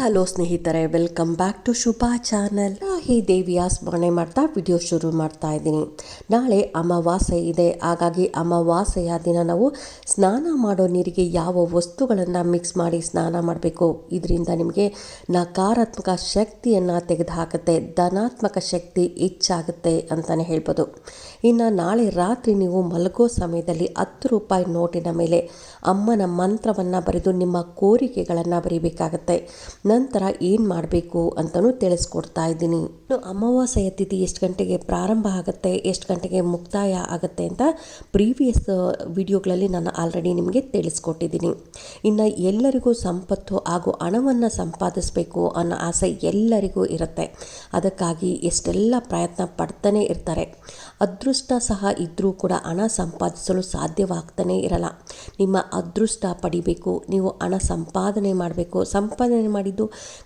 Hello ಸ್ನೇಹಿತರೆ welcome back to Shubha channel Rahi ದೇವಿಯ ಸ್ಮರಣೆ ಮಾಡ್ತಾ ವಿಡಿಯೋ ಶುರು ಮಾಡ್ತಾ ಇದ್ದೀನಿ. ನಾಳೆ ಅಮಾವಾಸ್ಯೆ ಇದೆ. ಹಾಗಾಗಿ ಅಮಾವಾಸ್ಯೆಯ ದಿನ ನಾವು ಸ್ನಾನ ಮಾಡೋ ನೀರಿಗೆ ಯಾವ ವಸ್ತುಗಳನ್ನು ಮಿಕ್ಸ್ ಮಾಡಿ ಸ್ನಾನ ಮಾಡಬೇಕು, ಇದರಿಂದ ನಿಮಗೆ ನಕಾರಾತ್ಮಕ ಶಕ್ತಿಯನ್ನು ತೆಗೆದುಹಾಕುತ್ತೆ, ಧನಾತ್ಮಕ ಶಕ್ತಿ ಹೆಚ್ಚಾಗುತ್ತೆ ಅಂತಲೇ ಹೇಳ್ಬೋದು. ಇನ್ನು ನಾಳೆ ರಾತ್ರಿ ನೀವು ಮಲಗೋ ಸಮಯದಲ್ಲಿ ಹತ್ತು ರೂಪಾಯಿ ನೋಟಿನ ಮೇಲೆ ಅಮ್ಮನ ಮಂತ್ರವನ್ನು ಬರೆದು ನಿಮ್ಮ ಕೋರಿಕೆಗಳನ್ನು ಬರೀಬೇಕಾಗತ್ತೆ. ನಂತರ ಏನು ಮಾಡಬೇಕು ಅಂತಲೂ ತಿಳಿಸ್ಕೊಡ್ತಾ ಇದ್ದೀನಿ. ಇನ್ನು ಅಮಾವಾಸ್ಯೆಯ ತಿಥಿ ಎಷ್ಟು ಗಂಟೆಗೆ ಪ್ರಾರಂಭ ಆಗುತ್ತೆ, ಎಷ್ಟು ಗಂಟೆಗೆ ಮುಕ್ತಾಯ ಆಗುತ್ತೆ ಅಂತ ಪ್ರೀವಿಯಸ್ ವಿಡಿಯೋಗಳಲ್ಲಿ ನಾನು ಆಲ್ರೆಡಿ ನಿಮಗೆ ತಿಳಿಸ್ಕೊಟ್ಟಿದ್ದೀನಿ. ಇನ್ನು ಎಲ್ಲರಿಗೂ ಸಂಪತ್ತು ಹಾಗೂ ಹಣವನ್ನು ಸಂಪಾದಿಸಬೇಕು ಅನ್ನೋ ಆಸೆ ಎಲ್ಲರಿಗೂ ಇರುತ್ತೆ. ಅದಕ್ಕಾಗಿ ಎಷ್ಟೆಲ್ಲ ಪ್ರಯತ್ನ ಪಡ್ತಾನೆ ಇರ್ತಾರೆ. ಅದೃಷ್ಟ ಸಹ ಇದ್ದರೂ ಕೂಡ ಹಣ ಸಂಪಾದಿಸಲು ಸಾಧ್ಯವಾಗ್ತಾನೇ ಇರಲ್ಲ. ನಿಮ್ಮ ಅದೃಷ್ಟ ಪಡಿಬೇಕು, ನೀವು ಹಣ ಸಂಪಾದನೆ ಮಾಡಬೇಕು, ಸಂಪಾದನೆ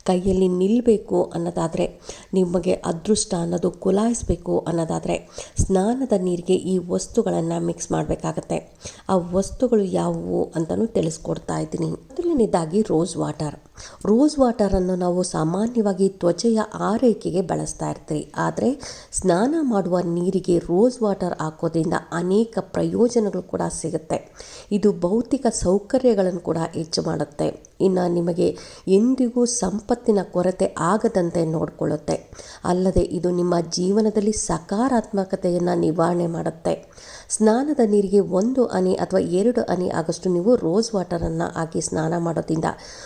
ಕೈಯಲ್ಲಿ ನಿಲ್ಲಬೇಕು ಅನ್ನೋದಾದರೆ, ನಿಮಗೆ ಅದೃಷ್ಟ ಅನ್ನೋದು ಕುಲಾಯಿಸಬೇಕು ಅನ್ನೋದಾದರೆ, ಸ್ನಾನದ ನೀರಿಗೆ ಈ ವಸ್ತುಗಳನ್ನು ಮಿಕ್ಸ್ ಮಾಡಬೇಕಾಗತ್ತೆ. ಆ ವಸ್ತುಗಳು ಯಾವುವು ಅಂತಲೂ ತಿಳಿಸ್ಕೊಡ್ತಾ ಇದ್ದೀನಿ. ಮೊದಲನೇದಾಗಿ ರೋಸ್ ವಾಟರ್ ರೋಸ್ ವಾಟರನ್ನು ನಾವು ಸಾಮಾನ್ಯವಾಗಿ ತ್ವಚೆಯ ಆರೈಕೆಗೆ ಬಳಸ್ತಾ ಇರ್ತೀವಿ ಆದರೆ ಸ್ನಾನ ಮಾಡುವ ನೀರಿಗೆ ರೋಸ್ ವಾಟರ್ ಹಾಕೋದ್ರಿಂದ ಅನೇಕ ಪ್ರಯೋಜನಗಳು ಕೂಡ ಸಿಗುತ್ತೆ. ಇದು ಭೌತಿಕ ಸೌಕರ್ಯಗಳನ್ನು ಕೂಡ ಹೆಚ್ಚು ಮಾಡುತ್ತೆ. ಇನ್ನು ನಿಮಗೆ ಎಂದಿಗೂ ಸಂಪತ್ತಿನ ಕೊರತೆ ಆಗದಂತೆ ನೋಡಿಕೊಳ್ಳುತ್ತೆ. ಅಲ್ಲದೆ ಇದು ನಿಮ್ಮ ಜೀವನದಲ್ಲಿ ಸಕಾರಾತ್ಮಕತೆಯನ್ನು ನಿವಾರಣೆ ಮಾಡುತ್ತೆ. ಸ್ನಾನದ ನೀರಿಗೆ ಒಂದು ಅನಿ ಅಥವಾ ಎರಡು ಅನಿ ಆಗಷ್ಟು ನೀವು ರೋಸ್ ವಾಟರನ್ನು ಹಾಕಿ ಸ್ನಾನ ಮಾಡೋದ್ರಿಂದ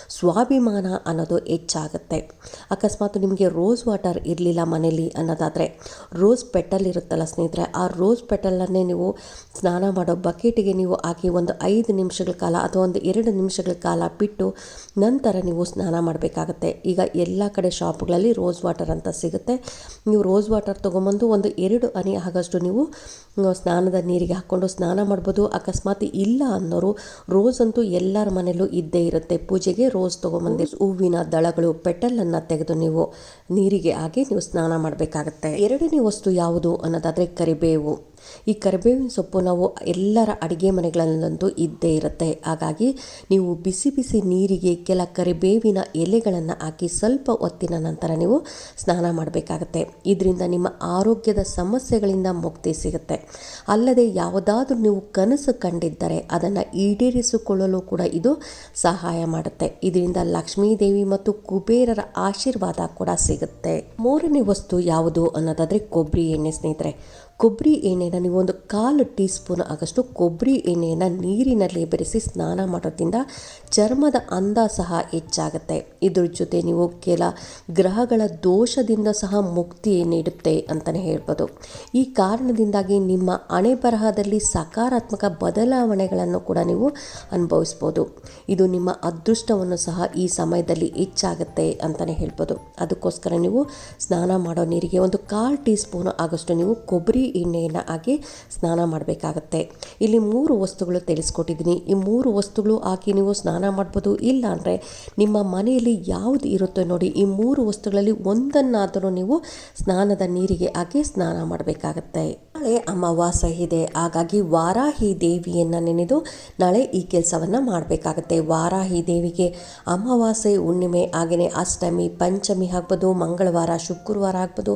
ಸ್ವಾಭಿಮಾನ ಅನ್ನೋದು ಹೆಚ್ಚಾಗುತ್ತೆ. ಅಕಸ್ಮಾತ್ ನಿಮಗೆ ರೋಸ್ ವಾಟರ್ ಇರಲಿಲ್ಲ ಮನೇಲಿ ಅನ್ನೋದಾದರೆ, ರೋಸ್ ಪೆಟಲ್ ಇರುತ್ತಲ್ಲ ಸ್ನೇಹಿತರೆ, ಆ ರೋಸ್ ಪೆಟಲನ್ನೇ ನೀವು ಸ್ನಾನ ಮಾಡೋ ಬಕೆಟಿಗೆ ನೀವು ಹಾಕಿ ಒಂದು ಐದು ನಿಮಿಷಗಳ ಕಾಲ ಅಥವಾ ಒಂದು ಎರಡು ನಿಮಿಷಗಳ ಕಾಲ ಬಿಟ್ಟು ನಂತರ ನೀವು ಸ್ನಾನ ಮಾಡಬೇಕಾಗತ್ತೆ. ಈಗ ಎಲ್ಲ ಕಡೆ ಶಾಪ್ಗಳಲ್ಲಿ ರೋಸ್ ವಾಟರ್ ಅಂತ ಸಿಗುತ್ತೆ. ನೀವು ರೋಸ್ ವಾಟರ್ ತೊಗೊಂಬಂದು ಒಂದು ಎರಡು ಹನಿ ಆಗಷ್ಟು ನೀವು ಸ್ನಾನದ ನೀರಿಗೆ ಹಾಕ್ಕೊಂಡು ಸ್ನಾನ ಮಾಡ್ಬೋದು. ಅಕಸ್ಮಾತ್ ಇಲ್ಲ ಅನ್ನೋರು ರೋಸ್ ಅಂತೂ ಎಲ್ಲರ ಮನೆಯಲ್ಲೂ ಇದ್ದೇ ಇರುತ್ತೆ. ಪೂಜೆಗೆ ರೋಸ್ ತೊಗೊಂಬಂದು ಹೂವಿನ ದಳಗಳು ಪೆಟಲನ್ನು ತೆಗೆದು ನೀವು ನೀರಿಗೆ ಹಾಕಿ ನೀವು ಸ್ನಾನ ಮಾಡಬೇಕಾಗತ್ತೆ. ಎರಡನೇ ವಸ್ತು ಯಾವುದು ಅನ್ನೋದಾದರೆ ಕರಿಬೇವು. ಈ ಕರಿಬೇವಿನ ಸೊಪ್ಪು ನಾವು ಎಲ್ಲರ ಅಡುಗೆ ಮನೆಗಳಲ್ಲಂತೂ ಇದ್ದೇ ಇರುತ್ತೆ. ಹಾಗಾಗಿ ನೀವು ಬಿಸಿ ಬಿಸಿ ನೀರಿಗೆ ಕೆಲ ಕರಿಬೇವಿನ ಎಲೆಗಳನ್ನು ಹಾಕಿ ಸ್ವಲ್ಪ ಹೊತ್ತಿನ ನಂತರ ನೀವು ಸ್ನಾನ ಮಾಡಬೇಕಾಗತ್ತೆ. ಇದರಿಂದ ನಿಮ್ಮ ಆರೋಗ್ಯದ ಸಮಸ್ಯೆಗಳಿಂದ ಮುಕ್ತಿ ಸಿಗುತ್ತೆ. ಅಲ್ಲದೆ ಯಾವುದಾದ್ರೂ ನೀವು ಕನಸು ಕಂಡಿದ್ದರೆ ಅದನ್ನು ಈಡೇರಿಸಿಕೊಳ್ಳಲು ಕೂಡ ಇದು ಸಹಾಯ ಮಾಡುತ್ತೆ. ಇದರಿಂದ ಲಕ್ಷ್ಮೀದೇವಿ ಮತ್ತು ಕುಬೇರರ ಆಶೀರ್ವಾದ ಕೂಡ ಸಿಗುತ್ತೆ. ಮೂರನೇ ವಸ್ತು ಯಾವುದು ಅನ್ನೋದಾದರೆ ಕೊಬ್ಬರಿ ಎಣ್ಣೆ ಸ್ನೇಹಿತರೆ. ಕೊಬ್ಬರಿ ಎಣ್ಣೆನ ನೀವು ಒಂದು ಕಾಲು ಟೀ ಸ್ಪೂನ್ ಆಗಷ್ಟು ಕೊಬ್ಬರಿ ಎಣ್ಣೆಯನ್ನು ನೀರಿನಲ್ಲಿ ಬೆರೆಸಿ ಸ್ನಾನ ಮಾಡೋದ್ರಿಂದ ಚರ್ಮದ ಅಂದ ಸಹ ಹೆಚ್ಚಾಗುತ್ತೆ. ಇದ್ರ ಜೊತೆ ನೀವು ಕೆಲ ಗ್ರಹಗಳ ದೋಷದಿಂದ ಸಹ ಮುಕ್ತಿ ನೀಡುತ್ತೆ ಅಂತಲೇ ಹೇಳ್ಬೋದು. ಈ ಕಾರಣದಿಂದಾಗಿ ನಿಮ್ಮ ಹಣೆ ಬರಹದಲ್ಲಿ ಸಕಾರಾತ್ಮಕ ಬದಲಾವಣೆಗಳನ್ನು ಕೂಡ ನೀವು ಅನುಭವಿಸ್ಬೋದು. ಇದು ನಿಮ್ಮ ಅದೃಷ್ಟವನ್ನು ಸಹ ಈ ಸಮಯದಲ್ಲಿ ಹೆಚ್ಚಾಗುತ್ತೆ ಅಂತಲೇ ಹೇಳ್ಬೋದು. ಅದಕ್ಕೋಸ್ಕರ ನೀವು ಸ್ನಾನ ಮಾಡೋ ನೀರಿಗೆ ಒಂದು ಕಾಲು ಟೀ ಸ್ಪೂನ್ ಆಗಷ್ಟು ನೀವು ಕೊಬ್ಬರಿ ಎಣ್ಣೆಯನ್ನು ಹಾಕಿ ಸ್ನಾನ ಮಾಡಬೇಕಾಗತ್ತೆ. ಇಲ್ಲಿ ಮೂರು ವಸ್ತುಗಳು ತಿಳಿಸ್ಕೊಟ್ಟಿದ್ದೀನಿ. ಈ ಮೂರು ವಸ್ತುಗಳು ಹಾಕಿ ನೀವು ಸ್ನಾನ ಮಾಡ್ಬೋದು, ಇಲ್ಲ ಅಂದರೆ ನಿಮ್ಮ ಮನೆಯಲ್ಲಿ ಯಾವುದು ಇರುತ್ತೋ ನೋಡಿ, ಈ ಮೂರು ವಸ್ತುಗಳಲ್ಲಿ ಒಂದನ್ನಾದರೂ ನೀವು ಸ್ನಾನದ ನೀರಿಗೆ ಹಾಕಿ ಸ್ನಾನ ಮಾಡಬೇಕಾಗತ್ತೆ. ನಾಳೆ ಅಮಾವಾಸ್ಯೆ ಇದೆ. ಹಾಗಾಗಿ ವಾರಾಹಿ ದೇವಿಯನ್ನು ನೆನೆದು ನಾಳೆ ಈ ಕೆಲಸವನ್ನು ಮಾಡಬೇಕಾಗತ್ತೆ. ವಾರಾಹಿ ದೇವಿಗೆ ಅಮಾವಾಸ್ಯೆ, ಹುಣ್ಣಿಮೆ ಹಾಗೆಯೇ ಅಷ್ಟಮಿ, ಪಂಚಮಿ ಆಗ್ಬೋದು, ಮಂಗಳವಾರ, ಶುಕ್ರವಾರ ಆಗ್ಬೋದು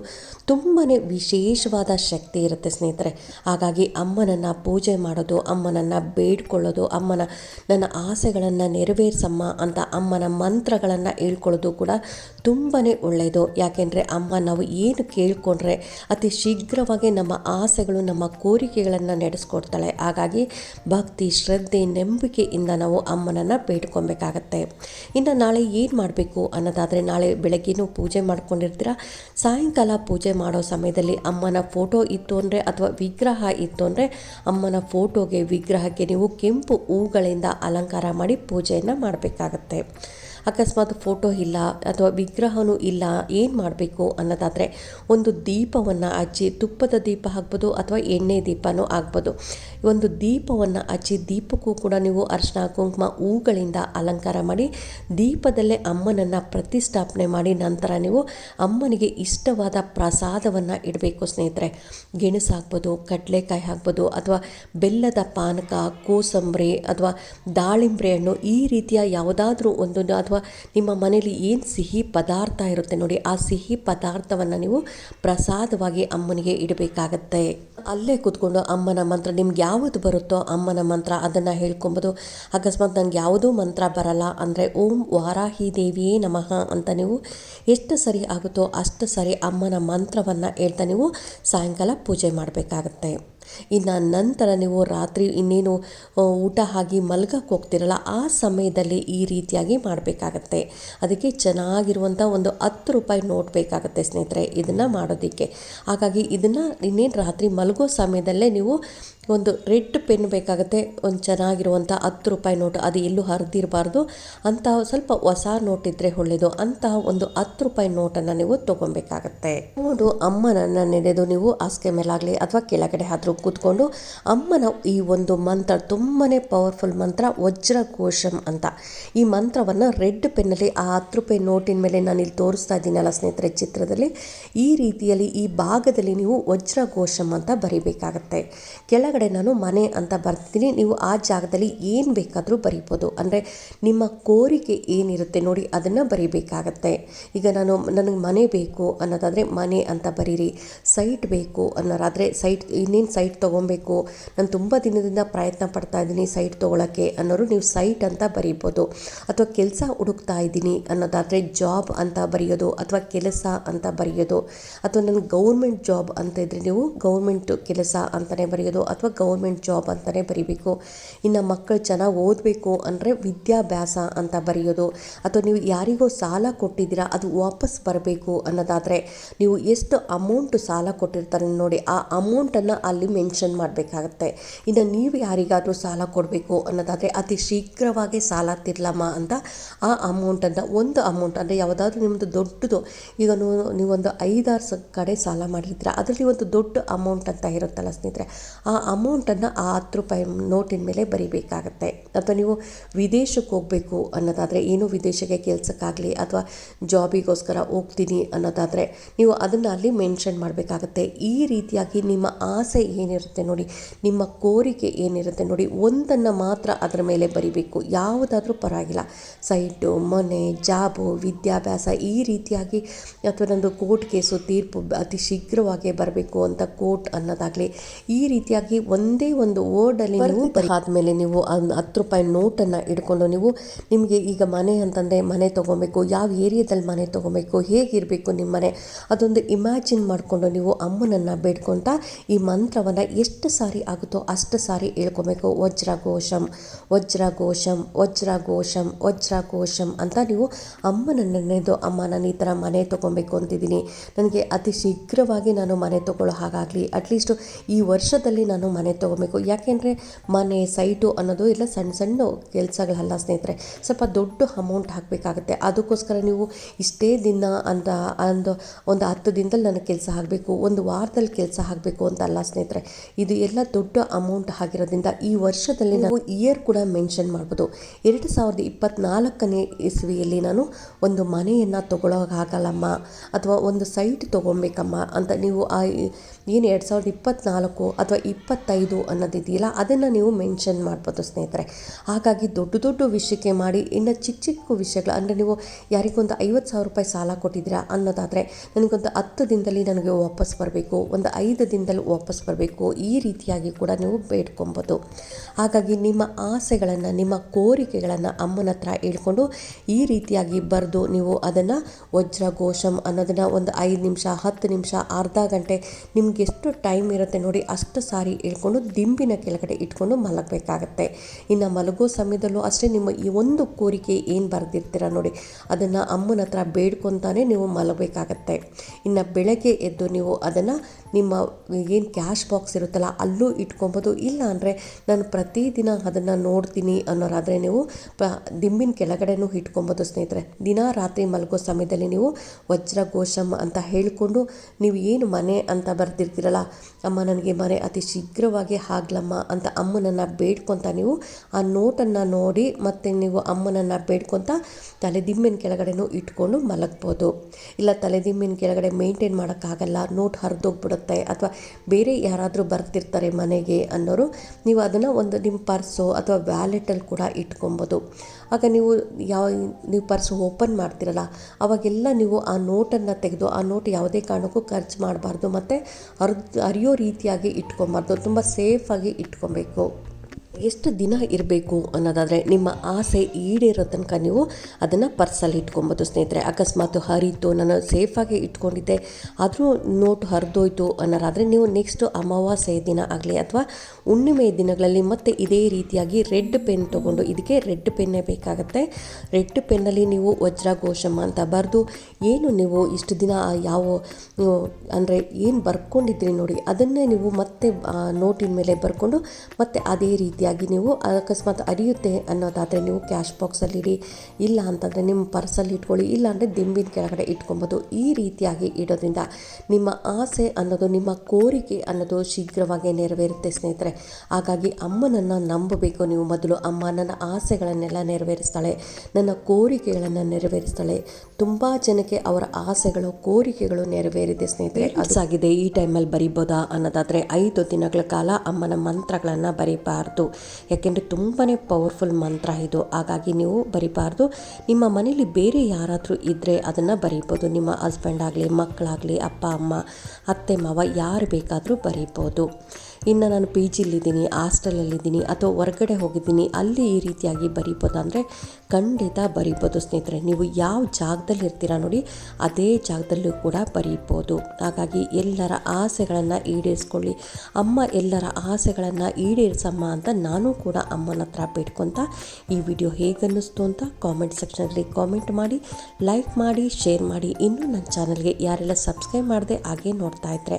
ತುಂಬಾ ವಿಶೇಷವಾದ ಶಕ್ತಿ ಇರುತ್ತೆ ಸ್ನೇಹಿತರೆ. ಹಾಗಾಗಿ ಅಮ್ಮನನ್ನು ಪೂಜೆ ಮಾಡೋದು, ಅಮ್ಮನನ್ನು ಬೇಡ್ಕೊಳ್ಳೋದು, ಅಮ್ಮನ, ನನ್ನ ಆಸೆಗಳನ್ನು ನೆರವೇರಿಸಮ್ಮ ಅಂತ ಅಮ್ಮನ ಮಂತ್ರಗಳನ್ನು ಹೇಳ್ಕೊಳ್ಳೋದು ಕೂಡ ತುಂಬಾ ಒಳ್ಳೆಯದು. ಯಾಕೆಂದರೆ ಅಮ್ಮ ನಾವು ಏನು ಕೇಳಿಕೊಂಡ್ರೆ ಅತಿ ಶೀಘ್ರವಾಗಿ ನಮ್ಮ ಆಸೆಗಳು, ನಮ್ಮ ಕೋರಿಕೆಗಳನ್ನು ನಡೆಸ್ಕೊಡ್ತಾಳೆ. ಹಾಗಾಗಿ ಭಕ್ತಿ, ಶ್ರದ್ಧೆ, ನಂಬಿಕೆಯಿಂದ ನಾವು ಅಮ್ಮನನ್ನು ಬೇಡ್ಕೊಬೇಕಾಗತ್ತೆ. ಇನ್ನು ನಾಳೆ ಏನು ಮಾಡಬೇಕು ಅನ್ನೋದಾದರೆ ನಾಳೆ ಬೆಳಗ್ಗೆನೂ ಪೂಜೆ ಮಾಡ್ಕೊಂಡಿರ್ತೀರ? ಸಾಯಂಕಾಲ ಪೂಜೆ ಮಾಡೋ ಸಮಯದಲ್ಲಿ ಅಮ್ಮನ ಫೋಟೋ ಇತ್ತು ಅಂದರೆ ಅಥವಾ ವಿಗ್ರಹ ಇತ್ತು ಅಂದರೆ ಅಮ್ಮನ ಫೋಟೋಗೆ ವಿಗ್ರಹಕ್ಕೆ ನೀವು ಕೆಂಪು ಹೂಗಳಿಂದ ಅಲಂಕಾರ ಮಾಡಿ ಪೂಜೆಯನ್ನು ಮಾಡಬೇಕಾಗತ್ತೆ. ಅಕಸ್ಮಾತ್ ಫೋಟೋ ಇಲ್ಲ ಅಥವಾ ವಿಗ್ರಹವೂ ಇಲ್ಲ, ಏನು ಮಾಡಬೇಕು ಅನ್ನೋದಾದರೆ ಒಂದು ದೀಪವನ್ನು ಹಚ್ಚಿ ತುಪ್ಪದ ದೀಪ ಹಾಕ್ಬೋದು ಅಥವಾ ಎಣ್ಣೆ ದೀಪನೂ ಆಗ್ಬೋದು ಒಂದು ದೀಪವನ್ನು ಹಚ್ಚಿ ದೀಪಕ್ಕೂ ಕೂಡ ನೀವು ಅರ್ಶನ, ಕುಂಕುಮ, ಹೂಗಳಿಂದ ಅಲಂಕಾರ ಮಾಡಿ ದೀಪದಲ್ಲೇ ಅಮ್ಮನನ್ನು ಪ್ರತಿಷ್ಠಾಪನೆ ಮಾಡಿ ನಂತರ ನೀವು ಅಮ್ಮನಿಗೆ ಇಷ್ಟವಾದ ಪ್ರಸಾದವನ್ನು ಇಡಬೇಕು ಸ್ನೇಹಿತರೆ. ಗೆಣಸು ಹಾಕ್ಬೋದು, ಕಡಲೆಕಾಯಿ ಹಾಕ್ಬೋದು ಅಥವಾ ಬೆಲ್ಲದ ಪಾನಕ, ಕೋಸಂಬರಿ ಅಥವಾ ದಾಳಿಂಬೆ ಹಣ್ಣು ಈ ರೀತಿಯ ಯಾವುದಾದ್ರೂ ಒಂದು ಅಥವಾ ಅಥವಾ ನಿಮ್ಮ ಮನೇಲಿ ಏನು ಸಿಹಿ ಪದಾರ್ಥ ಇರುತ್ತೆ ನೋಡಿ, ಆ ಸಿಹಿ ಪದಾರ್ಥವನ್ನು ನೀವು ಪ್ರಸಾದವಾಗಿ ಅಮ್ಮನಿಗೆ ಇಡಬೇಕಾಗತ್ತೆ. ಅಲ್ಲೇ ಕೂತ್ಕೊಂಡು ಅಮ್ಮನ ಮಂತ್ರ, ನಿಮ್ಗೆ ಯಾವುದು ಬರುತ್ತೋ ಅಮ್ಮನ ಮಂತ್ರ ಅದನ್ನು ಹೇಳ್ಕೊಬೋದು. ಅಕಸ್ಮಾತ್ ನಂಗೆ ಯಾವುದೂ ಮಂತ್ರ ಬರಲ್ಲ ಅಂದರೆ, ಓಂ ವಾರಾಹಿ ದೇವಿಯೇ ನಮಃ ಅಂತ ನೀವು ಎಷ್ಟು ಸರಿ ಆಗುತ್ತೋ ಅಷ್ಟು ಸರಿ ಅಮ್ಮನ ಮಂತ್ರವನ್ನು ಹೇಳ್ತಾ ನೀವು ಸಾಯಂಕಾಲ ಪೂಜೆ ಮಾಡಬೇಕಾಗತ್ತೆ. ಇನ್ನು ನಂತರ ನೀವು ರಾತ್ರಿ ಇನ್ನೇನು ಊಟ ಆಗಿ ಮಲ್ಗಕ್ಕೆ ಹೋಗ್ತಿರಲ್ಲ, ಆ ಸಮಯದಲ್ಲಿ ಈ ರೀತಿಯಾಗಿ ಮಾಡಬೇಕಾಗತ್ತೆ. ಅದಕ್ಕೆ ಚೆನ್ನಾಗಿರುವಂಥ ಒಂದು ಹತ್ತು ರೂಪಾಯಿ ನೋಟ್ ಬೇಕಾಗತ್ತೆ ಸ್ನೇಹಿತರೆ, ಇದನ್ನು ಮಾಡೋದಕ್ಕೆ. ಹಾಗಾಗಿ ಇದನ್ನು ಇನ್ನೇನು ರಾತ್ರಿ ಮಲಗೋ ಸಮಯದಲ್ಲೇ ನೀವು ಒಂದು ರೆಡ್ ಪೆನ್ ಬೇಕಾಗುತ್ತೆ, ಒಂದು ಚೆನ್ನಾಗಿರುವಂಥ ಹತ್ತು ರೂಪಾಯಿ ನೋಟು ಅದು ಎಲ್ಲೂ ಹರಿದಿರಬಾರ್ದು. ಅಂತಹ ಸ್ವಲ್ಪ ಹೊಸ ನೋಟ್ ಇದ್ದರೆ ಒಳ್ಳೆಯದು ಅಂತಹ ಒಂದು ಹತ್ತು ರೂಪಾಯಿ ನೋಟನ್ನು ನೀವು ತೊಗೊಬೇಕಾಗತ್ತೆ ನೋಡು, ಅಮ್ಮನನ್ನು ನೆನೆದು ನೀವು ಹಾಸಿಗೆ ಮೇಲಾಗಲಿ ಅಥವಾ ಕೆಳಗಡೆ ಆದರೂ ಕೂತ್ಕೊಂಡು, ಅಮ್ಮನ ಈ ಒಂದು ಮಂತ್ರ ತುಂಬಾ ಪವರ್ಫುಲ್ ಮಂತ್ರ, ವಜ್ರಕೋಶಂ ಅಂತ. ಈ ಮಂತ್ರವನ್ನು ರೆಡ್ ಪೆನ್ನಲ್ಲಿ ಆ ಹತ್ತು ರೂಪಾಯಿ ನೋಟಿನ ಮೇಲೆ ನಾನು ಇಲ್ಲಿ ತೋರಿಸ್ತಾ ಇದ್ದೀನಲ್ಲ ಸ್ನೇಹಿತರೆ ಚಿತ್ರದಲ್ಲಿ, ಈ ರೀತಿಯಲ್ಲಿ ಈ ಭಾಗದಲ್ಲಿ ನೀವು ವಜ್ರಘೋಷಂ ಅಂತ ಬರಿಬೇಕಾಗತ್ತೆ. ಕೆಳಗಡೆ ನಾನು ಮನೆ ಅಂತ ಬರ್ತಿದ್ದೀನಿ. ನೀವು ಆ ಜಾಗದಲ್ಲಿ ಏನು ಬೇಕಾದರೂ ಬರಿಬೋದು. ಅಂದರೆ ನಿಮ್ಮ ಕೋರಿಕೆ ಏನಿರುತ್ತೆ ನೋಡಿ ಅದನ್ನು ಬರಿಬೇಕಾಗತ್ತೆ. ಈಗ ನಾನು ನನಗೆ ಮನೆ ಬೇಕು ಅನ್ನೋದಾದರೆ ಮನೆ ಅಂತ ಬರೀರಿ. ಸೈಟ್ ಬೇಕು ಅನ್ನೋದಾದರೆ ಸೈಟ್, ಇನ್ನೇನು ಸೈಟ್ ತೊಗೊಬೇಕು? ನಾನು ತುಂಬ ದಿನದಿಂದ ಪ್ರಯತ್ನ ಪಡ್ತಾ ಇದ್ದೀನಿ ಸೈಟ್ ತೊಗೊಳಕ್ಕೆ ಅನ್ನೋರು ನೀವು ಸೈಟ್ ಅಂತ ಬರೀಬೋದು. ಅಥವಾ ಕೆಲಸ ಹುಡುಕ್ತಾ ಇದ್ದೀನಿ ಅನ್ನೋದಾದರೆ ಜಾಬ್ ಅಂತ ಬರೆಯೋದು ಅಥವಾ ಕೆಲಸ ಅಂತ ಬರೆಯೋದು. ಅಥವಾ ನನಗೆ ಗೌರ್ಮೆಂಟ್ ಜಾಬ್ ಅಂತ ಇದ್ದರೆ ನೀವು ಗೌರ್ಮೆಂಟ್ ಕೆಲಸ ಅಂತಲೇ ಬರೆಯೋದು ಅಥವಾ ಗೌರ್ಮೆಂಟ್ ಜಾಬ್ ಅಂತಲೇ ಬರೀಬೇಕು. ಇನ್ನು ಮಕ್ಕಳು ಚೆನ್ನಾಗಿ ಓದಬೇಕು ಅಂದರೆ ವಿದ್ಯಾಭ್ಯಾಸ ಅಂತ ಬರೆಯೋದು. ಅಥವಾ ನೀವು ಯಾರಿಗೋ ಸಾಲ ಕೊಟ್ಟಿದ್ದೀರಾ, ಅದು ವಾಪಸ್ ಬರಬೇಕು ಅನ್ನೋದಾದರೆ ನೀವು ಎಷ್ಟು ಅಮೌಂಟ್ ಸಾಲ ಕೊಟ್ಟಿರ್ತಾರೆ ನೋಡಿ, ಆ ಅಮೌಂಟನ್ನು ಅಲ್ಲಿ ಮೆನ್ಷನ್ ಮಾಡಬೇಕಾಗತ್ತೆ. ಇನ್ನು ನೀವು ಯಾರಿಗಾದರೂ ಸಾಲ ಕೊಡಬೇಕು ಅನ್ನೋದಾದರೆ ಅತಿ ಶೀಘ್ರವಾಗಿ ಸಾಲ ತಿರ್ಲಮ್ಮ ಅಂತ ಆ ಅಮೌಂಟನ್ನು ಒಂದು ಅಮೌಂಟ್ ಅಂದರೆ ಯಾವುದಾದ್ರೂ ನಿಮ್ಮದು ದೊಡ್ಡದು, ಈಗ ನೀವು- ನೀವೊಂದು ಐದಾರು ಕಡೆ ಸಾಲ ಮಾಡಿರ್ತೀರ, ಅದರಲ್ಲಿ ಒಂದು ದೊಡ್ಡ ಅಮೌಂಟ್ ಅಂತ ಇರುತ್ತಲ್ಲ ಸ್ನೇಹಿತರೆ, ಆ ಅಮೌಂಟನ್ನು ಆ ಹತ್ತು ರೂಪಾಯಿ ನೋಟಿನ ಮೇಲೆ ಬರಿಬೇಕಾಗತ್ತೆ. ಅಥವಾ ನೀವು ವಿದೇಶಕ್ಕೆ ಹೋಗಬೇಕು ಅನ್ನೋದಾದರೆ, ಏನು ವಿದೇಶಕ್ಕೆ ಕೆಲಸಕ್ಕಾಗಲಿ ಅಥವಾ ಜಾಬಿಗೋಸ್ಕರ ಹೋಗ್ತೀನಿ ಅನ್ನೋದಾದರೆ, ನೀವು ಅದನ್ನು ಅಲ್ಲಿ ಮೆನ್ಷನ್ ಮಾಡಬೇಕಾಗತ್ತೆ. ಈ ರೀತಿಯಾಗಿ ನಿಮ್ಮ ಆಸೆ ಏನಿರುತ್ತೆ ನೋಡಿ, ನಿಮ್ಮ ಕೋರಿಕೆ ಏನಿರುತ್ತೆ ನೋಡಿ, ಒಂದನ್ನು ಮಾತ್ರ ಅದರ ಮೇಲೆ ಬರಿಬೇಕು. ಯಾವುದಾದ್ರೂ ಪರವಾಗಿಲ್ಲ. ಸೈಟು, ಮನೆ, ಜಾಬು, ವಿದ್ಯಾಭ್ಯಾಸ, ಈ ರೀತಿಯಾಗಿ ಅಥವಾ ನಂದು ಕೋರ್ಟ್ ಕೇಸು ತೀರ್ಪು ಅತಿ ಶೀಘ್ರವಾಗಿ ಬರಬೇಕು ಅಂತ ಕೋರ್ಟ್ ಅನ್ನೋದಾಗಲಿ, ಈ ರೀತಿಯಾಗಿ ಒಂದೇ ಒಂದು ವರ್ಡಲ್ಲಿ ನೀವು ಆದಮೇಲೆ ನೀವು ಹತ್ತು ರೂಪಾಯಿ ನೋಟನ್ನು ಇಟ್ಕೊಂಡು ನೀವು ನಿಮಗೆ ಈಗ ಮನೆ ಅಂತಂದರೆ ಮನೆ ತೊಗೊಬೇಕು ಯಾವ ಏರಿಯಾದಲ್ಲಿ ಮನೆ ತೊಗೊಬೇಕು ಹೇಗಿರಬೇಕು ನಿಮ್ಮ ಮನೆ ಅದೊಂದು ಇಮ್ಯಾಜಿನ್ ಮಾಡಿಕೊಂಡು ನೀವು ಅಮ್ಮನನ್ನು ಬೇಡ್ಕೊತಾ ಈ ಮಂತ್ರವನ್ನು ಎಷ್ಟು ಸಾರಿ ಆಗುತ್ತೋ ಅಷ್ಟು ಸಾರಿ ಹೇಳ್ಕೊಬೇಕು. ವಜ್ರಘೋಷಂ ವಜ್ರಘೋಷಂ ವಜ್ರಘೋಷಂ ವಜ್ರಘೋಷಂ ಅಂತ ನೀವು ಅಮ್ಮನನ್ನು ನೆನೆದು ಅಮ್ಮ ನಾನು ಈ ಥರ ಮನೆ ತೊಗೊಬೇಕು ಅಂತಿದ್ದೀನಿ. ನನಗೆ ಅತಿ ಶೀಘ್ರವಾಗಿ ನಾನು ಮನೆ ತೊಗೊಳ್ಳೋ ಹಾಗಾಗಲಿ. ಅಟ್ಲೀಸ್ಟು ಈ ವರ್ಷದಲ್ಲಿ ನಾನು ಮನೆ ತೊಗೊಬೇಕು. ಯಾಕೆಂದರೆ ಮನೆ ಸೈಟು ಅನ್ನೋದು ಇಲ್ಲ ಸಣ್ಣ ಸಣ್ಣ ಕೆಲಸಗಳಲ್ಲ ಸ್ನೇಹಿತರೆ. ಸ್ವಲ್ಪ ದೊಡ್ಡ ಅಮೌಂಟ್ ಹಾಕಬೇಕಾಗುತ್ತೆ. ಅದಕ್ಕೋಸ್ಕರ ನೀವು ಇಷ್ಟೇ ದಿನ ಅಂತ ಒಂದು ಒಂದು ಹತ್ತು ದಿನದಲ್ಲಿ ನನಗೆ ಕೆಲಸ ಆಗಬೇಕು, ಒಂದು ವಾರದಲ್ಲಿ ಕೆಲಸ ಆಗಬೇಕು ಅಂತ ಅಲ್ಲ ಸ್ನೇಹಿತರೆ. ಇದು ಎಲ್ಲ ದೊಡ್ಡ ಅಮೌಂಟ್ ಆಗಿರೋದ್ರಿಂದ ಈ ವರ್ಷದಲ್ಲಿ ನಾವು ಇಯರ್ ಕೂಡ ಮೆನ್ಷನ್ ಮಾಡ್ಬೋದು. ಎರಡು ಸಾವಿರದ ಇಪ್ಪತ್ನಾಲ್ಕನೇ ಇಸ್ವಿಯಲ್ಲಿ ನಾನು ಒಂದು ಮನೆಯನ್ನು ತೊಗೊಳೋಕ್ಕಾಗಲ್ಲಮ್ಮ ಅಥವಾ ಒಂದು ಸೈಟ್ ತೊಗೊಬೇಕಮ್ಮ ಅಂತ ನೀವು ಆ ಏನು ಎರಡು ಸಾವಿರದ ಇಪ್ಪತ್ನಾಲ್ಕು ಅಥವಾ ಇಪ್ಪತ್ತೈದು ಅನ್ನೋದಿದೆಯಲ್ಲ, ಅದನ್ನು ನೀವು ಮೆನ್ಷನ್ ಮಾಡ್ಬೋದು ಸ್ನೇಹಿತರೆ. ಹಾಗಾಗಿ ದೊಡ್ಡ ದೊಡ್ಡ ವಿಷಯಕ್ಕೆ ಮಾಡಿ, ಇನ್ನು ಚಿಕ್ಕ ಚಿಕ್ಕ ವಿಷಯಗಳು, ಅಂದರೆ ನೀವು ಯಾರಿಗೊಂದು ಐವತ್ತು ಸಾವಿರ ರೂಪಾಯಿ ಸಾಲ ಕೊಟ್ಟಿದ್ದೀರಾ ಅನ್ನೋದಾದರೆ, ನನಗೊಂದು ಹತ್ತು ದಿನದಲ್ಲಿ ನನಗೆ ವಾಪಸ್ ಬರಬೇಕು, ಒಂದು ಐದು ದಿನದಲ್ಲಿ ವಾಪಸ್ ಬರಬೇಕು, ಈ ರೀತಿಯಾಗಿ ಕೂಡ ನೀವು ಬೇಡ್ಕೊಬೋದು. ಹಾಗಾಗಿ ನಿಮ್ಮ ಆಸೆಗಳನ್ನು, ನಿಮ್ಮ ಕೋರಿಕೆಗಳನ್ನು ಅಮ್ಮನ ಹತ್ರ ಹೇಳ್ಕೊಂಡು, ಈ ರೀತಿಯಾಗಿ ಬರೆದು ನೀವು ಅದನ್ನು ವಜ್ರಘೋಷಂ ಅನ್ನೋದನ್ನು ಒಂದು ಐದು ನಿಮಿಷ, ಹತ್ತು ನಿಮಿಷ, ಅರ್ಧ ಗಂಟೆ ನಿಮ್ಗೆ ಎಷ್ಟು ಟೈಮ್ ಇರುತ್ತೆ ನೋಡಿ ಅಷ್ಟು ಸಾರಿ ಇಳ್ಕೊಂಡು ದಿಂಬಿನ ಕೆಳಗಡೆ ಇಟ್ಕೊಂಡು ಮಲಗಬೇಕಾಗತ್ತೆ. ಇನ್ನು ಮಲಗೋ ಸಮಯದಲ್ಲೂ ಅಷ್ಟೇ ನಿಮ್ಮ ಈ ಒಂದು ಕೋರಿಕೆ ಏನು ಬರೆದಿರ್ತೀರ ನೋಡಿ, ಅದನ್ನು ಅಮ್ಮನ ಹತ್ರ ಬೇಡ್ಕೊತಾನೆ ನೀವು ಮಲಗಬೇಕಾಗತ್ತೆ. ಇನ್ನು ಬೆಳಗ್ಗೆ ಎದ್ದು ನೀವು ಅದನ್ನು ನಿಮ್ಮ ಏನು ಕ್ಯಾಶ್ ಬಾಕ್ಸ್ ಇರುತ್ತಲ್ಲ, ಅಲ್ಲೂ ಇಟ್ಕೊಬೋದು. ಇಲ್ಲ ಅಂದರೆ ನಾನು ಪ್ರತಿದಿನ ಅದನ್ನು ನೋಡ್ತೀನಿ ಅನ್ನೋರಾದರೆ ನೀವು ಪ, ದಿಂಬಿನ ಕೆಳಗಡೆನೂ ಇಟ್ಕೊಬೋದು ಸ್ನೇಹಿತರೆ. ದಿನ ರಾತ್ರಿ ಮಲಗೋ ಸಮಯದಲ್ಲಿ ನೀವು ವಜ್ರಘೋಷಂ ಅಂತ ಹೇಳಿಕೊಂಡು ನೀವು ಏನು ಮನೆ ಅಂತ ಬರ್ತಿರ್ತೀರಲ್ಲ ಅಮ್ಮ ನನಗೆ ಮನೆ ಅತಿ ಶೀಘ್ರವಾಗಿ ಆಗ್ಲಮ್ಮ ಅಂತ ಅಮ್ಮನನ್ನು ಬೇಡ್ಕೊತ ನೀವು ಆ ನೋಟನ್ನು ನೋಡಿ ಮತ್ತು ನೀವು ಅಮ್ಮನನ್ನು ಬೇಡ್ಕೊತ ದಿಮ್ಮಿನ ಕೆಳಗಡೆನೂ ಇಟ್ಕೊಂಡು ಮಲಗ್ಬೋದು. ಇಲ್ಲ ತಲೆದಿಂಬಿನ ಕೆಳಗಡೆ ಮೇಂಟೈನ್ ಮಾಡೋಕ್ಕಾಗಲ್ಲ, ನೋಟ್ ಹರಿದೋಗ್ಬಿಡುತ್ತೆ. ಇರುತ್ತೆ ಅಥವಾ ಬೇರೆ ಯಾರಾದರೂ ಬರ್ತಿರ್ತಾರೆ ಮನೆಗೆ ಅನ್ನೋರು, ನೀವು ಅದನ್ನು ಒಂದು ನಿಮ್ಮ ಪರ್ಸು ಅಥವಾ ವ್ಯಾಲೆಟಲ್ಲಿ ಕೂಡ ಇಟ್ಕೊಬೋದು. ಆಗ ನೀವು ಯಾವ, ನೀವು ಪರ್ಸು ಓಪನ್ ಮಾಡ್ತಿರಲ್ಲ, ಅವಾಗೆಲ್ಲ ನೀವು ಆ ನೋಟನ್ನು ತೆಗೆದು ಆ ನೋಟ್ ಯಾವುದೇ ಕಾರಣಕ್ಕೂ ಖರ್ಚು ಮಾಡಬಾರ್ದು, ಮತ್ತು ಅರ್ದು, ಅರಿಯೋ ರೀತಿಯಾಗಿ ಇಟ್ಕೊಬಾರ್ದು, ತುಂಬ ಸೇಫಾಗಿ ಇಟ್ಕೊಬೇಕು. ಎಷ್ಟು ದಿನ ಇರಬೇಕು ಅನ್ನೋದಾದರೆ ನಿಮ್ಮ ಆಸೆ ಈಡೇರೋ ತನಕ ನೀವು ಅದನ್ನು ಪರ್ಸಲ್ಲಿ ಇಟ್ಕೊಬೋದು ಸ್ನೇಹಿತರೆ. ಅಕಸ್ಮಾತ್ ಹರಿತು, ನಾನು ಸೇಫಾಗಿ ಇಟ್ಕೊಂಡಿದ್ದೆ, ಆದರೂ ನೋಟ್ ಹರಿದೋಯ್ತು ಅನ್ನೋದಾದರೆ ನೀವು ನೆಕ್ಸ್ಟ್ ಅಮಾವಾಸ್ಯೆ ದಿನ ಆಗಲಿ ಅಥವಾ ಹುಣ್ಣಿಮೆ ದಿನಗಳಲ್ಲಿ ಮತ್ತೆ ಇದೇ ರೀತಿಯಾಗಿ ರೆಡ್ ಪೆನ್ ತೊಗೊಂಡು, ಇದಕ್ಕೆ ರೆಡ್ ಪೆನ್ನೇ ಬೇಕಾಗುತ್ತೆ. ರೆಡ್ ಪೆನ್ನಲ್ಲಿ ನೀವು ವಜ್ರಘೋಷಮ್ಮ ಅಂತ ಬರೆದು, ಏನು ನೀವು ಇಷ್ಟು ದಿನ ಯಾವ ಅಂದರೆ ಏನು ಬರ್ಕೊಂಡಿದ್ರಿ ನೋಡಿ, ಅದನ್ನೇ ನೀವು ಮತ್ತೆ ನೋಟಿನ ಮೇಲೆ ಬರ್ಕೊಂಡು ಮತ್ತೆ ಅದೇ ರೀತಿಯಾಗಿ ನೀವು ಅಕಸ್ಮಾತ್ ಅರಿಯುತ್ತೆ ಅನ್ನೋದಾದರೆ ನೀವು ಕ್ಯಾಶ್ ಬಾಕ್ಸಲ್ಲಿ ಇಡಿ ಇಲ್ಲ ಅಂತಂದರೆ ನಿಮ್ಮ ಪರ್ಸಲ್ಲಿ ಇಟ್ಕೊಳ್ಳಿ, ಇಲ್ಲ ಅಂದರೆ ದಿಂಬಿನ ಕೆಳಗಡೆ ಇಟ್ಕೊಬೋದು. ಈ ರೀತಿಯಾಗಿ ಇಡೋದ್ರಿಂದ ನಿಮ್ಮ ಆಸೆ ಅನ್ನೋದು, ನಿಮ್ಮ ಕೋರಿಕೆ ಅನ್ನೋದು ಶೀಘ್ರವಾಗಿ ನೆರವೇರುತ್ತೆ ಸ್ನೇಹಿತರೆ. ಹಾಗಾಗಿ ಅಮ್ಮನನ್ನು ನಂಬಬೇಕು ನೀವು ಮೊದಲು. ಅಮ್ಮ ನನ್ನ ಆಸೆಗಳನ್ನೆಲ್ಲ ನೆರವೇರಿಸ್ತಾಳೆ, ನನ್ನ ಕೋರಿಕೆಗಳನ್ನು ನೆರವೇರಿಸ್ತಾಳೆ. ತುಂಬ ಜನಕ್ಕೆ ಅವರ ಆಸೆಗಳು, ಕೋರಿಕೆಗಳು ನೆರವೇರಿದೆ ಸ್ನೇಹಿತರೆ. ಅಸಾಗಿದೆ ಈ ಟೈಮಲ್ಲಿ ಬರಿಬೋದಾ ಅನ್ನೋದಾದರೆ ಐದು ದಿನಗಳ ಕಾಲ ಅಮ್ಮನ ಮಂತ್ರಗಳನ್ನು ಬರೀಬಾರ್ದು. ಯಾಕೆಂದರೆ ತುಂಬಾ ಪವರ್ಫುಲ್ ಮಂತ್ರ ಇದು. ಹಾಗಾಗಿ ನೀವು ಬರಿಬಾರ್ದು. ನಿಮ್ಮ ಮನೇಲಿ ಬೇರೆ ಯಾರಾದರೂ ಇದ್ದರೆ ಅದನ್ನು ಬರೀಬೋದು. ನಿಮ್ಮ ಹಸ್ಬೆಂಡ್ ಆಗಲಿ ಮಕ್ಕಳಾಗಲಿ ಅಪ್ಪ, ಅಮ್ಮ, ಅತ್ತೆ, ಮಾವ ಯಾರು ಬೇಕಾದರೂ ಬರೀಬೋದು. ಇನ್ನು ನಾನು ಪಿ ಜಿಲಿದ್ದೀನಿ ಹಾಸ್ಟೆಲಲ್ಲಿದ್ದೀನಿ ಅಥವಾ ಹೊರಗಡೆ ಹೋಗಿದ್ದೀನಿ, ಅಲ್ಲಿ ಈ ರೀತಿಯಾಗಿ ಬರೀಬೋದು ಅಂದರೆ ಖಂಡಿತ ಬರೀಬೋದು ಸ್ನೇಹಿತರೆ. ನೀವು ಯಾವ ಜಾಗದಲ್ಲಿ ಇರ್ತೀರ ನೋಡಿ, ಅದೇ ಜಾಗದಲ್ಲೂ ಕೂಡ ಬರೀಬೋದು. ಹಾಗಾಗಿ ಎಲ್ಲರ ಆಸೆಗಳನ್ನು ಈಡೇರಿಸ್ಕೊಳ್ಳಿ. ಅಮ್ಮ ಎಲ್ಲರ ಆಸೆಗಳನ್ನು ಈಡೇರಿಸಮ್ಮ ಅಂತ ನಾನು ಕೂಡ ಅಮ್ಮನ ಹತ್ರ ಬೇಡ್ಕೊತ ಈ ವಿಡಿಯೋ ಹೇಗನ್ನಿಸ್ತು ಅಂತ ಕಾಮೆಂಟ್ ಸೆಕ್ಷನಲ್ಲಿ ಕಾಮೆಂಟ್ ಮಾಡಿ ಲೈಕ್ ಮಾಡಿ ಶೇರ್ ಮಾಡಿ. ಇನ್ನೂ ನನ್ನ ಚಾನಲ್ಗೆ ಯಾರೆಲ್ಲ ಸಬ್ಸ್ಕ್ರೈಬ್ ಮಾಡಿದೆ ಹಾಗೆ ನೋಡ್ತಾ ಇದ್ದರೆ